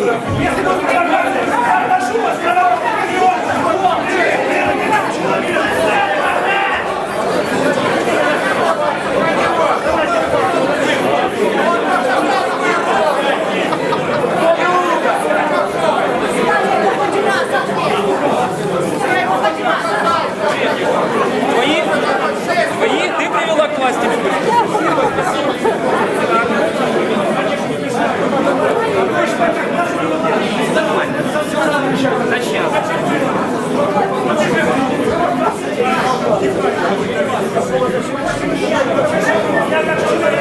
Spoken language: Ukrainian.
Obrigado. Я так